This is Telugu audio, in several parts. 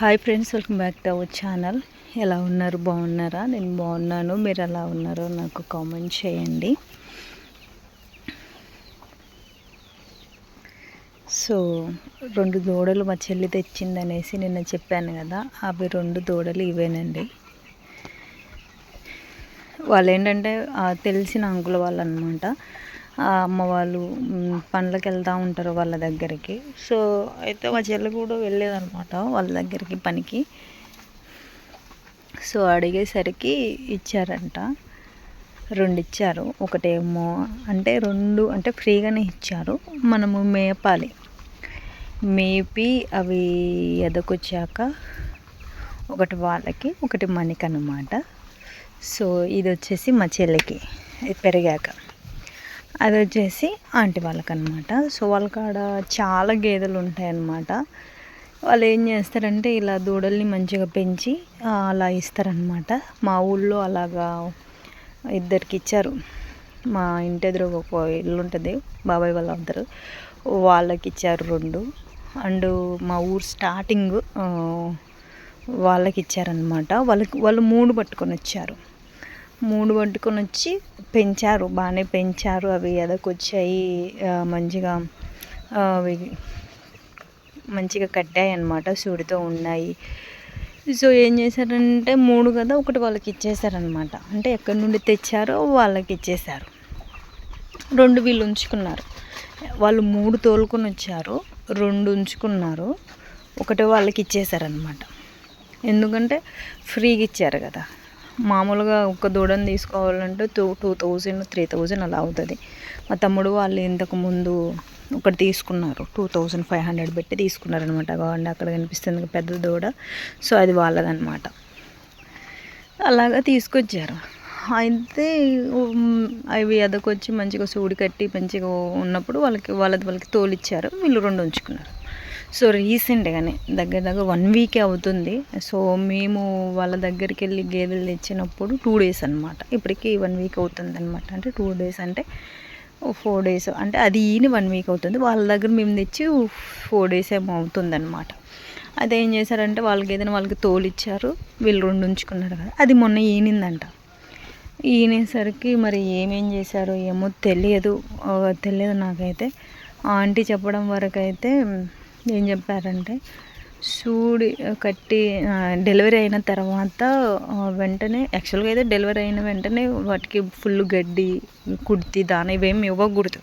Hi friends welcome back to our channel ఎలా ఉన్నారు? బాగున్నారా? నేను బాగున్నాను. మీరు ఎలా ఉన్నారో నాకు కామెంట్ చేయండి. సో రెండు దూడలు మా చెల్లి తెచ్చిందనేసి నిన్న చెప్పాను కదా అవి రెండు దూడలు ఇవేనండి. వాళ్ళు ఏంటంటే తెలిసిన అంకుల వాళ్ళు అనమాట అమ్మ వాళ్ళు పనులకు వెళ్తూ ఉంటారు వాళ్ళ దగ్గరికి. సో అయితే మా చెల్లి కూడా వెళ్ళేదనమాట వాళ్ళ దగ్గరికి పనికి. సో అడిగేసరికి ఇచ్చారంట. రెండు ఇచ్చారు ఒకటేమో అంటే రెండు అంటే ఫ్రీగానే ఇచ్చారు. మనము మేపాలి. మేపి అవి ఎదకొచ్చాక ఒకటి వాళ్ళకి ఒకటి మనకి అనమాట సో ఇది వచ్చేసి మా చెల్లికి పెరిగాక. అది వచ్చేసి ఆంటీ వాళ్ళకనమాట సో వాళ్ళ కాడ చాలా గేదెలు ఉంటాయన్నమాట. వాళ్ళు ఏం చేస్తారంటే ఇలా దూడల్ని మంచిగా పెంచి అలా ఇస్తారనమాట మా ఊళ్ళో అలాగా ఇద్దరికి ఇచ్చారు. మా ఇంటి ఎదురు ఒక ఇల్లు ఉంటుంది బాబాయ్ వాళ్ళు ఉంటారు. వాళ్ళకి ఇచ్చారు రెండు. అండ్ మా ఊరు స్టార్టింగ్ వాళ్ళకి ఇచ్చారనమాట వాళ్ళకి వాళ్ళు మూడు పట్టుకొని వచ్చారు మూడు పట్టుకొని వచ్చి పెంచారు. బాగానే పెంచారు. అవి ఎదకొచ్చాయి. మంచిగా అవి మంచిగా కట్టాయి అన్నమాట. సూడితో ఉన్నాయి. సో ఏం చేశారంటే మూడు కదా ఒకటి వాళ్ళకి ఇచ్చేసారనమాట అంటే ఎక్కడి నుండి తెచ్చారో వాళ్ళకి ఇచ్చేశారు. రెండు వీళ్ళు ఉంచుకున్నారు. వాళ్ళు మూడు తోలుకొని వచ్చారు. రెండు ఉంచుకున్నారు. ఒకటి వాళ్ళకి ఇచ్చేసారనమాట ఎందుకంటే ఫ్రీగా ఇచ్చారు కదా. మామూలుగా ఒక దూడని తీసుకోవాలంటే two two thousand three thousand అలా అవుతుంది. మా తమ్ముడు వాళ్ళు ఇంతకు ముందు ఒకటి తీసుకున్నారు. టూ థౌజండ్ ఫైవ్ హండ్రెడ్ పెట్టి తీసుకున్నారనమాట కావండి అక్కడ కనిపిస్తుంది పెద్ద దూడ. సో అది వాళ్ళదనమాట అలాగా తీసుకొచ్చారు. అయితే అవి ఎదకొచ్చి మంచిగా సూడి కట్టి మంచిగా ఉన్నప్పుడు వాళ్ళకి వాళ్ళది వాళ్ళకి తోలిచ్చారు. వీళ్ళు రెండు ఉంచుకున్నారు. సో రీసెంట్గానే దగ్గర దగ్గర వన్ వీకే అవుతుంది. సో మేము వాళ్ళ దగ్గరికి వెళ్ళి గేదెలు తెచ్చినప్పుడు టూ డేస్ అనమాట ఇప్పటికీ వన్ వీక్ అవుతుంది అనమాట అంటే టూ డేస్ అంటే ఫోర్ డేస్. అంటే అది ఈయన వన్ వీక్ అవుతుంది. వాళ్ళ దగ్గర మేము తెచ్చి ఫోర్ డేస్ ఏమో అవుతుంది అనమాట అదేం చేశారంటే వాళ్ళకి ఏదైనా వాళ్ళకి తోలిచ్చారు. వీళ్ళు రెండు ఉంచుకున్నారు కదా. అది మొన్న ఈనిందంట. ఈనేసరికి మరి ఏమేం చేశారో ఏమో తెలియదు. తెలియదు నాకైతే. ఆంటీ చెప్పడం వరకు అయితే ఏం చెప్పారంటే సూడి కట్టి డెలివరీ అయిన తర్వాత వెంటనే యాక్చువల్గా అయితే డెలివరీ అయిన వెంటనే వాటికి ఫుల్ గడ్డి కుర్తి దాని ఇవేమి ఇవ్వకూడదు.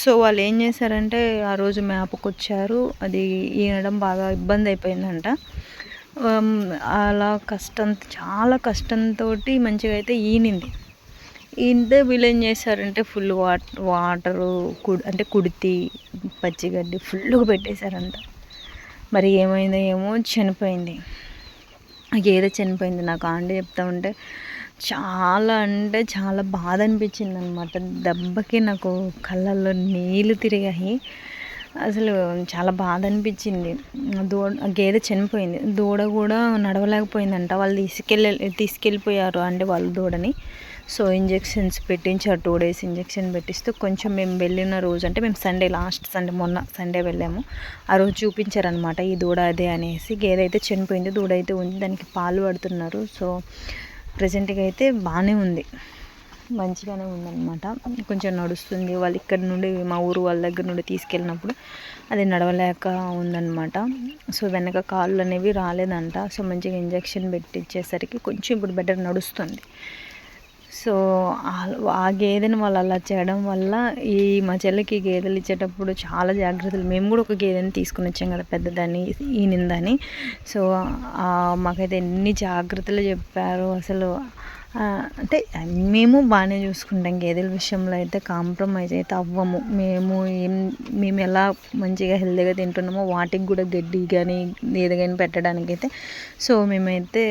సో వాళ్ళు ఏం చేశారంటే ఆ రోజు మ్యాప్కి వచ్చారు అది ఈనడం బాగా ఇబ్బంది అయిపోయిందంట. అలా కష్టం చాలా కష్టంతో మంచిగా అయితే ఈనింది. ఇంత విలన్ చేశారంటే ఫుల్ వాటర్ వాటరు కుడి అంటే కుడితి పచ్చిగడ్డి ఫుల్గా పెట్టేశారంట. మరి ఏమైందో ఏమో చనిపోయింది. ఏదో చనిపోయింది నాకు ఆంటీ చెప్తా ఉంటే చాలా అంటే చాలా బాధ అనిపించింది అనమాట దెబ్బకి నాకు కళ్ళల్లో నీళ్ళు తిరిగాయి. అసలు చాలా బాధ అనిపించింది. దూడ గేదె చనిపోయింది. దూడ కూడా నడవలేకపోయిందంట. వాళ్ళు తీసుకెళ్ళి తీసుకెళ్ళిపోయారు అంటే వాళ్ళ దూడని. సో ఇంజెక్షన్స్ పెట్టించారు టూ డేస్ ఇంజెక్షన్ పెట్టిస్తే కొంచెం మేము వెళ్ళిన రోజు అంటే మేము సండే లాస్ట్ సండే మొన్న సండే వెళ్ళాము. ఆ రోజు చూపించారనమాట ఈ దూడ అదే అనేసి. గేదె అయితే చనిపోయింది దూడ అయితే ఉంది దానికి పాలు పడుతున్నారు. సో ప్రజెంట్గా అయితే బాగానే ఉంది. మంచిగానే ఉందన్నమాట. కొంచెం నడుస్తుంది. వాళ్ళు ఇక్కడ నుండి మా ఊరు వాళ్ళ దగ్గర నుండి తీసుకెళ్ళినప్పుడు అది నడవలేక ఉందన్నమాట. సో వెనక కాళ్ళు అనేవి రాలేదంట. సో మంచిగా ఇంజెక్షన్ పెట్టించేసరికి కొంచెం ఇప్పుడు బెటర్ నడుస్తుంది. సో ఆ గేదెని వాళ్ళు అలా చేయడం వల్ల ఈ మా చెల్లికి గేదెలు ఇచ్చేటప్పుడు చాలా జాగ్రత్తలు. మేము కూడా ఒక గేదెని తీసుకుని వచ్చాం కదా పెద్దదాన్ని ఈనిందని సో మాకైతే ఎన్ని జాగ్రత్తలు చెప్పారు అసలు. అంటే మేము బాగానే చూసుకుంటాం. గేదెల విషయంలో అయితే కాంప్రమైజ్ అయితే అవ్వము. మేము ఏం మేము ఎలా మంచిగా హెల్తీగా తింటున్నామో వాటికి కూడా గడ్డి కానీ ఏది కానీ పెట్టడానికి అయితే. సో మేమైతే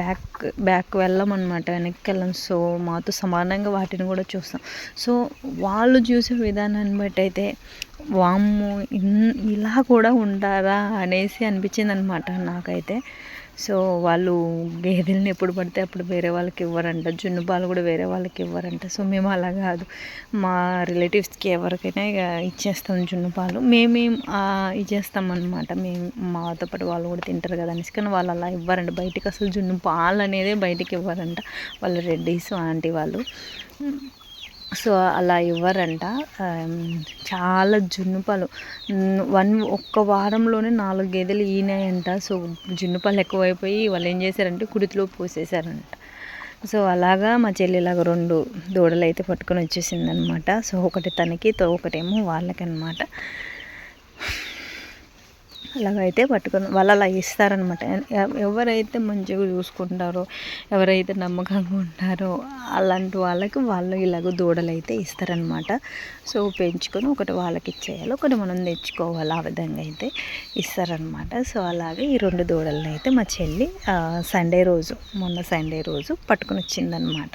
బ్యాక్ బ్యాక్ వెళ్ళమన్నమాట వెనక్కి వెళ్ళాం. సో మాతో సమానంగా వాటిని కూడా చూస్తాం. సో వాళ్ళు చూసే విధానాన్ని బట్టి అయితే వామ్మో ఇలా కూడా ఉంటారా అనేసి అనిపించింది అనమాట నాకైతే. సో వాళ్ళు గేదెలను ఎప్పుడు పడితే అప్పుడు వేరే వాళ్ళకి ఇవ్వరంట జున్ను పాలు కూడా వేరే వాళ్ళకి ఇవ్వరంట. సో మేము అలా కాదు. మా రిలేటివ్స్కి ఎవరికైనా ఇక ఇచ్చేస్తాం జున్ను పాలు. మేమేం ఇచ్చేస్తామన్నమాట. మేము మాతో పాటు వాళ్ళు కూడా తింటారు కదా అనేసి. కానీ వాళ్ళు అలా ఇవ్వరంట. బయటికి అసలు జున్ను పాలు అనేది బయటికి ఇవ్వరంట. వాళ్ళ రెడ్డీస్ ఆంటీ వాళ్ళు. సో అలా ఇవ్వరంట. చాలా జున్నుపాలు. వన్ ఒక్క వారంలోనే నాలుగు గేదెలు ఈనాయంట. సో జున్నుపాలు ఎక్కువైపోయి వాళ్ళు ఏం చేశారంటే కుడితిలో పోసేశారంట. సో అలాగా మా చెల్లి ఇలాగ రెండు దూడలు అయితే పట్టుకొని వచ్చేసింది అనమాట సో ఒకటి తనకి ఒకటేమో వాళ్ళకనమాట. అలాగైతే పట్టుకొని వాళ్ళు అలా ఇస్తారనమాట ఎవరైతే మంచిగా చూసుకుంటారో ఎవరైతే నమ్మకంగా ఉంటారో అలాంటి వాళ్ళకి వాళ్ళు ఇలాగ దూడలు అయితే ఇస్తారనమాట. సో పెంచుకొని ఒకటి వాళ్ళకి ఇచ్చేయాలి ఒకటి మనం తెచ్చుకోవాలి. ఆ విధంగా అయితే ఇస్తారనమాట. సో అలాగే ఈ రెండు దూడలను అయితే మా చెల్లి సండే రోజు మొన్న సండే రోజు పట్టుకొని వచ్చిందనమాట.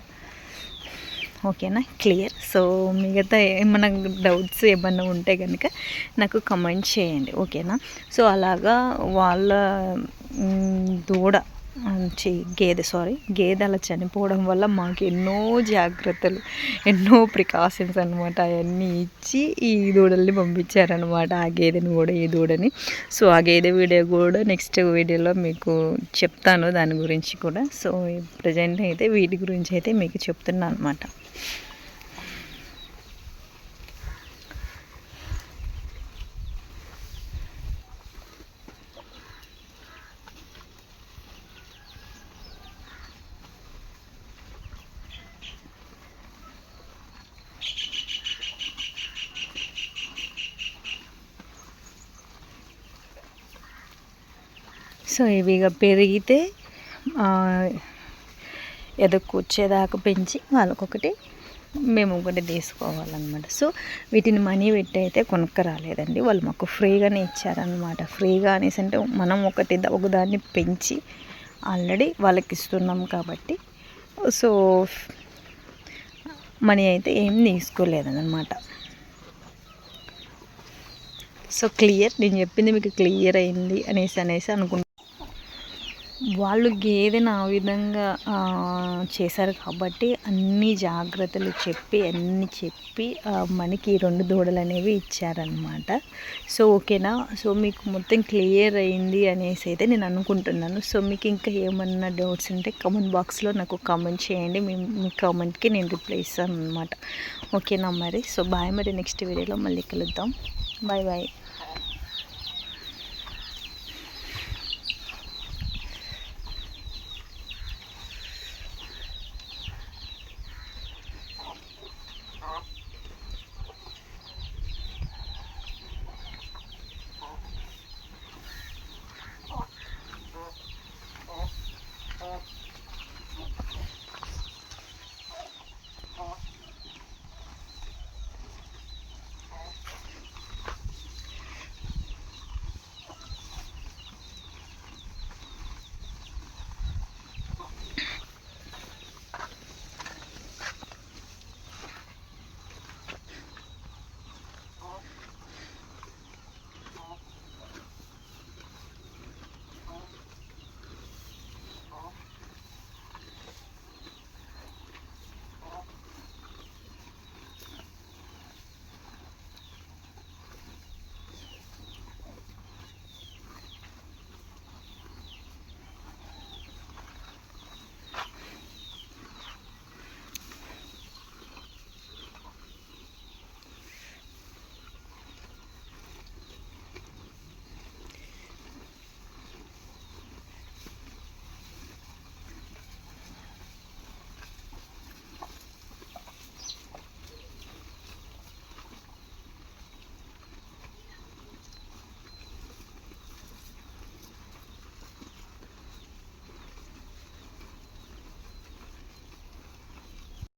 ఓకేనా? క్లియర్. సో మిగతా ఏమైనా డౌట్స్ ఏమన్నా ఉంటే కనుక నాకు కమెంట్ చేయండి. ఓకేనా? సో అలాగా వాళ్ళ దూడ చి గేదె సారీ గేదె అలా చనిపోవడం వల్ల మాకు ఎన్నో జాగ్రత్తలు ఎన్నో ప్రికాషన్స్ అనమాట అవన్నీ ఇచ్చి ఈ దూడల్ని పంపించారనమాట ఆ గేదెని కూడా ఈ దూడని. సో ఆ గేదె వీడియో కూడా నెక్స్ట్ వీడియోలో మీకు చెప్తాను దాని గురించి కూడా. సో ప్రజెంట్ అయితే వీటి గురించి అయితే మీకు చెప్తున్నాను అనమాట సో ఇవి ఇక పెరిగితే ఏదో కూర్చేదాకా పెంచి వాళ్ళకొకటి మేము ఒకటి తీసుకోవాలన్నమాట. సో వీటిని మనీ పెట్టి అయితే కొనుక్క రాలేదండి వాళ్ళు మాకు ఫ్రీగానే ఇచ్చారనమాట ఫ్రీగా అనేసి అంటే మనం ఒకటి ఒకదాన్ని పెంచి ఆల్రెడీ వాళ్ళకి ఇస్తున్నాం కాబట్టి. సో మనీ అయితే ఏం తీసుకోలేదన్నమాట. సో క్లియర్ నేను చెప్పింది మీకు క్లియర్ అయింది అనేసి అనేసి అనుకుంటున్నాను వాళ్ళు గేదెను ఆ విధంగా చేశారు కాబట్టి అన్ని జాగ్రత్తలు చెప్పి అన్ని చెప్పి మనకి రెండు దూడలు అనేవి ఇచ్చారనమాట సో ఓకేనా? సో మీకు మొత్తం క్లియర్ అయింది అనేసి అయితే నేను అనుకుంటున్నాను. సో మీకు ఇంకా ఏమన్నా డౌట్స్ ఉంటే కామెంట్ బాక్స్లో నాకు కామెంట్ చేయండి. మీ మీ కామెంట్కి నేను రిప్లై ఇస్తాను అనమాట ఓకేనా మరి? సో బాయ్ మరి నెక్స్ట్ వీడియోలో మళ్ళీ కలుద్దాం. Bye bye.